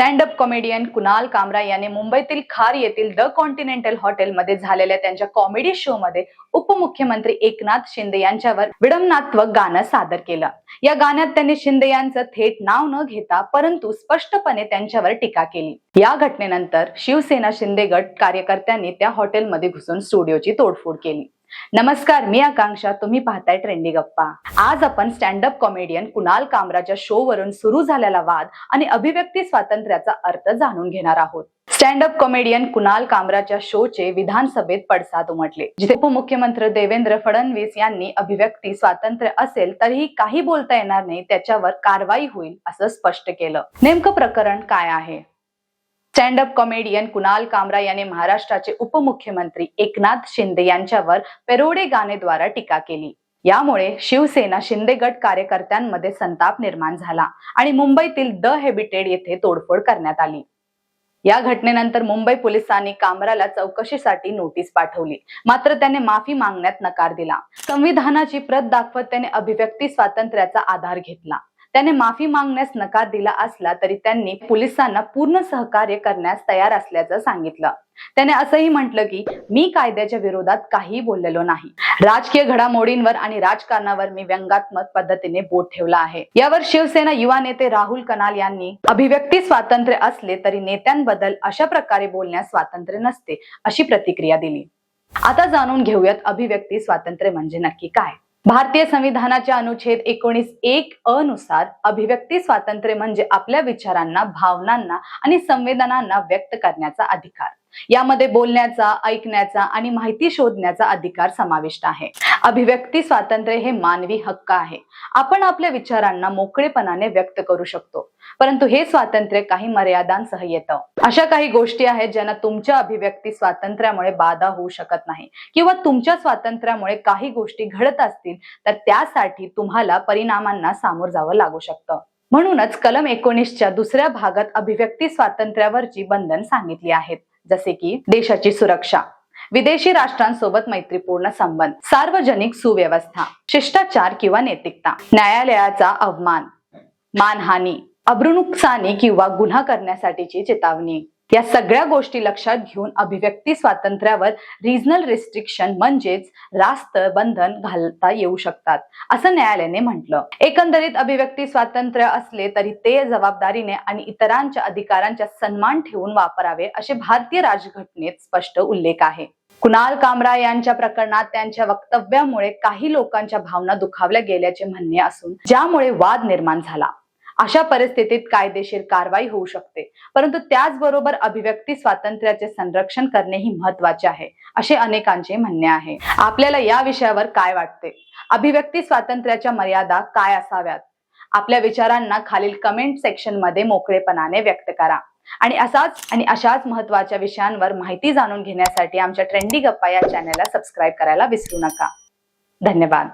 Stand up comedian Kunal Kamra याने मुंबईतील खार येथील द कॉन्टिनेंटल हॉटेलमध्ये झालेल्या त्यांच्या कॉमेडी शो मध्ये उपमुख्यमंत्री एकनाथ शिंदे यांच्यावर विडंबनात्मक गाणं सादर केलं. या गाण्यात त्यांनी शिंदे यांचं थेट नाव न घेता परंतु स्पष्टपणे त्यांच्यावर टीका केली. या घटनेनंतर शिवसेना शिंदे गट कार्यकर्त्यांनी त्या हॉटेलमध्ये घुसून स्टुडिओची तोडफोड केली. नमस्कार मी आकांक्षा. तुम्ही पाहताय ट्रेंडी गप्पा. आज आपण स्टँड अप कॉमेडियन कुणाल कामराच्या शो वरून सुरू झालेला वाद आणि अभिव्यक्ती स्वातंत्र्याचा अर्थ जाणून घेणार आहोत. स्टँड अप कॉमेडियन कुणाल कामराच्या शोचे विधानसभेत पडसाद उमटले जिथे उपमुख्यमंत्री देवेंद्र फडणवीस यांनी अभिव्यक्ती स्वातंत्र्य असेल तरीही काही बोलता येणार नाही त्याच्यावर कारवाई होईल असं स्पष्ट केलं. नेमकं प्रकरण काय आहे? Stand up comedian Kunal Kamra याने महाराष्ट्राचे उपमुख्यमंत्री एकनाथ शिंदे यांच्यावर पेरोडे गाणेद्वारा टीका केली. यामुळे शिवसेना शिंदे गट कार्यकर्त्यांमध्ये संताप निर्माण झाला आणि मुंबईतील द हेबिटेड येथे तोडफोड करण्यात आली. या घटनेनंतर मुंबई पोलिसांनी कामराला चौकशीसाठी नोटीस पाठवली. मात्र त्याने माफी मागण्यात नकार दिला. संविधानाची प्रत दाखवत त्याने अभिव्यक्ती स्वातंत्र्याचा आधार घेतला. त्याने माफी मागण्यास नकार दिला असला तरी त्यांनी पोलिसांना पूर्ण सहकार्य करण्यास तयार असल्याचं सांगितलं. त्याने असंही म्हटलं की मी कायद्याच्या विरोधात काही बोललेलो नाही. राजकीय घडामोडींवर आणि राजकारणावर मी व्यंगात्मक पद्धतीने बोट ठेवला आहे. यावर शिवसेना युवा नेते राहुल कनाल यांनी अभिव्यक्ती स्वातंत्र्य असले तरी नेत्यांबद्दल अशा प्रकारे बोलण्यास स्वातंत्र्य नसते अशी प्रतिक्रिया दिली. आता जाणून घेऊयात अभिव्यक्ती स्वातंत्र्य म्हणजे नक्की काय? भारतीय संविधानाच्या अनुच्छेद एकोणीस एक अनुसार अभिव्यक्ती स्वातंत्र्य म्हणजे आपल्या विचारांना भावनांना आणि संवेदनांना व्यक्त करण्याचा अधिकार. यामध्ये बोलण्याचा ऐकण्याचा आणि माहिती शोधण्याचा अधिकार समाविष्ट आहे. अभिव्यक्ती स्वातंत्र्य हे मानवी हक्क आहे. आपण आपल्या विचारांना मोकळेपणाने व्यक्त करू शकतो. परंतु हे स्वातंत्र्य काही मर्यादांसह येतं. अशा काही गोष्टी आहेत ज्यांना तुमच्या अभिव्यक्ती स्वातंत्र्यामुळे बाधा होऊ शकत नाही किंवा तुमच्या स्वातंत्र्यामुळे काही गोष्टी घडत असतील तर त्यासाठी तुम्हाला परिणामांना सामोर जावं लागू शकतं. म्हणूनच कलम एकोणीसच्या दुसऱ्या भागात अभिव्यक्ती स्वातंत्र्यावरची बंधन सांगितली आहेत. जसे की देशाची सुरक्षा विदेशी राष्ट्रांसोबत मैत्रीपूर्ण संबंध सार्वजनिक सुव्यवस्था शिष्टाचार किंवा नैतिकता न्यायालयाचा अवमान मानहानी अब्रुनुकसानी किंवा गुन्हा करण्यासाठीची चेतावणी. या सगळ्या गोष्टी लक्षात घेऊन अभिव्यक्ती स्वातंत्र्यावर रिजनल रिस्ट्रिक्शन म्हणजेच रास्त बंधन घालता येऊ शकतात असं न्यायालयाने म्हटलं. एकंदरीत अभिव्यक्ती स्वातंत्र्य असले तरी ते जबाबदारीने आणि इतरांच्या अधिकारांचा सन्मान ठेवून वापरावे असे भारतीय राजघटनेत स्पष्ट उल्लेख आहे. कुणाल कामरा यांच्या प्रकरणात त्यांच्या वक्तव्यामुळे काही लोकांच्या भावना दुखावल्या गेल्याचे म्हणणे असून ज्यामुळे वाद निर्माण झाला. अशा परिस्थितीत कायदेशीर कारवाई होऊ शकते. परंतु त्याचबरोबर अभिव्यक्ती स्वातंत्र्याचे संरक्षण करणेही महत्त्वाचे आहे असे अनेकांचे म्हणणे आहे. आपल्याला या विषयावर काय वाटते? अभिव्यक्ती स्वातंत्र्याच्या मर्यादा काय असाव्यात? आपल्या विचारांना खालील कमेंट सेक्शनमध्ये मोकळेपणाने व्यक्त करा. आणि असाच आणि अशाच महत्त्वाच्या विषयांवर माहिती जाणून घेण्यासाठी आमच्या ट्रेंडी गप्पा या चॅनलला सबस्क्राईब करायला विसरू नका. धन्यवाद.